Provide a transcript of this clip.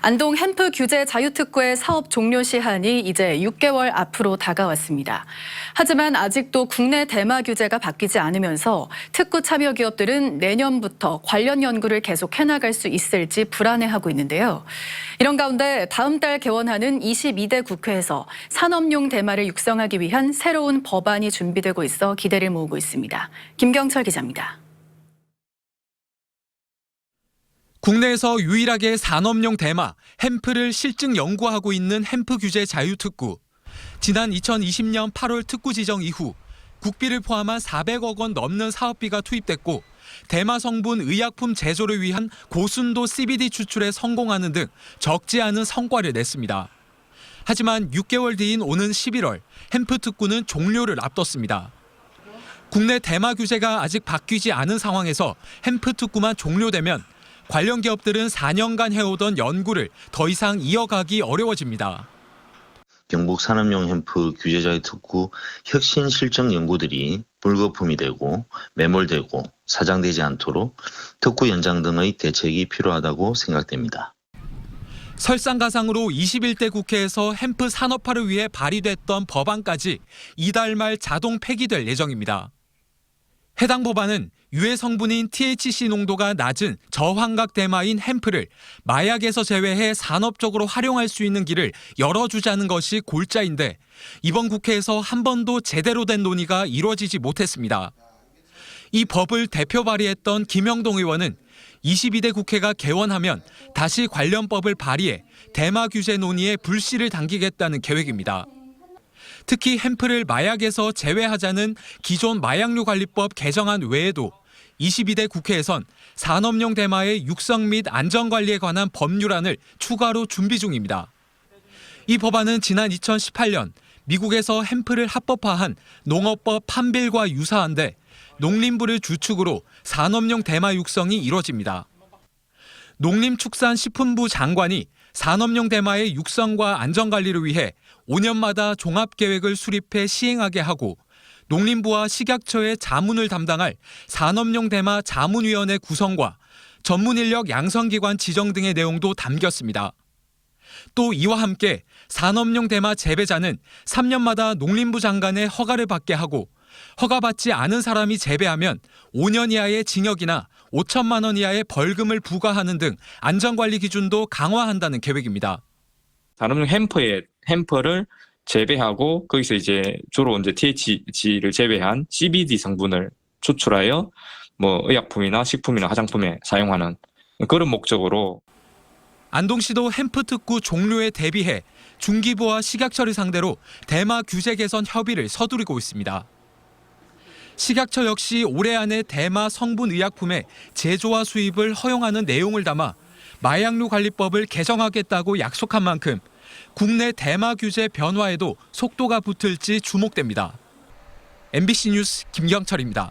안동 햄프 규제 자유특구의 사업 종료 시한이 이제 6개월 앞으로 다가왔습니다. 하지만 아직도 국내 대마 규제가 바뀌지 않으면서 특구 참여 기업들은 내년부터 관련 연구를 계속 해나갈 수 있을지 불안해하고 있는데요. 이런 가운데 다음 달 개원하는 22대 국회에서 산업용 대마를 육성하기 위한 새로운 법안이 준비되고 있어 기대를 모으고 있습니다. 김경철 기자입니다. 국내에서 유일하게 산업용 대마, 햄프를 실증 연구하고 있는 햄프 규제 자유특구. 지난 2020년 8월 특구 지정 이후 국비를 포함한 400억 원 넘는 사업비가 투입됐고 대마 성분 의약품 제조를 위한 고순도 CBD 추출에 성공하는 등 적지 않은 성과를 냈습니다. 하지만 6개월 뒤인 오는 11월 햄프 특구는 종료를 앞뒀습니다. 국내 대마 규제가 아직 바뀌지 않은 상황에서 햄프 특구만 종료되면 관련 기업들은 4년간 해오던 연구를 더 이상 이어가기 어려워집니다. 경북 산업용 햄프 규제자의 특구 혁신 실증 연구들이 불거품이 되고 매몰되고 사장되지 않도록 특구 연장 등의 대책이 필요하다고 생각됩니다. 설상가상으로 21대 국회에서 햄프 산업화를 위해 발의됐던 법안까지 이달 말 자동 폐기될 예정입니다. 해당 법안은 유해 성분인 THC 농도가 낮은 저환각 대마인 햄프를 마약에서 제외해 산업적으로 활용할 수 있는 길을 열어주자는 것이 골자인데 이번 국회에서 한 번도 제대로 된 논의가 이루어지지 못했습니다. 이 법을 대표 발의했던 김영동 의원은 22대 국회가 개원하면 다시 관련 법을 발의해 대마 규제 논의에 불씨를 당기겠다는 계획입니다. 특히 햄프를 마약에서 제외하자는 기존 마약류 관리법 개정안 외에도 22대 국회에선 산업용 대마의 육성 및 안전 관리에 관한 법률안을 추가로 준비 중입니다. 이 법안은 지난 2018년 미국에서 햄프를 합법화한 농업법 판빌과 유사한데 농림부를 주축으로 산업용 대마 육성이 이뤄집니다. 농림축산식품부 장관이 산업용 대마의 육성과 안전 관리를 위해 5년마다 종합 계획을 수립해 시행하게 하고 농림부와 식약처의 자문을 담당할 산업용 대마 자문위원회 구성과 전문 인력 양성기관 지정 등의 내용도 담겼습니다. 또 이와 함께 산업용 대마 재배자는 3년마다 농림부 장관의 허가를 받게 하고 허가받지 않은 사람이 재배하면 5년 이하의 징역이나 5천만 원 이하의 벌금을 부과하는 등 안전관리 기준도 강화한다는 계획입니다. 산업용 햄퍼에 햄퍼를 재배하고 거기서 이제 주로 이제 THC를 제외한 CBD 성분을 추출하여 뭐 의약품이나 식품이나 화장품에 사용하는 그런 목적으로 안동시도 햄프 특구 종료에 대비해 중기부와 식약처를 상대로 대마 규제 개선 협의를 서두르고 있습니다. 식약처 역시 올해 안에 대마 성분 의약품의 제조와 수입을 허용하는 내용을 담아 마약류 관리법을 개정하겠다고 약속한 만큼 국내 대마 규제 변화에도 속도가 붙을지 주목됩니다. MBC 뉴스 김경철입니다.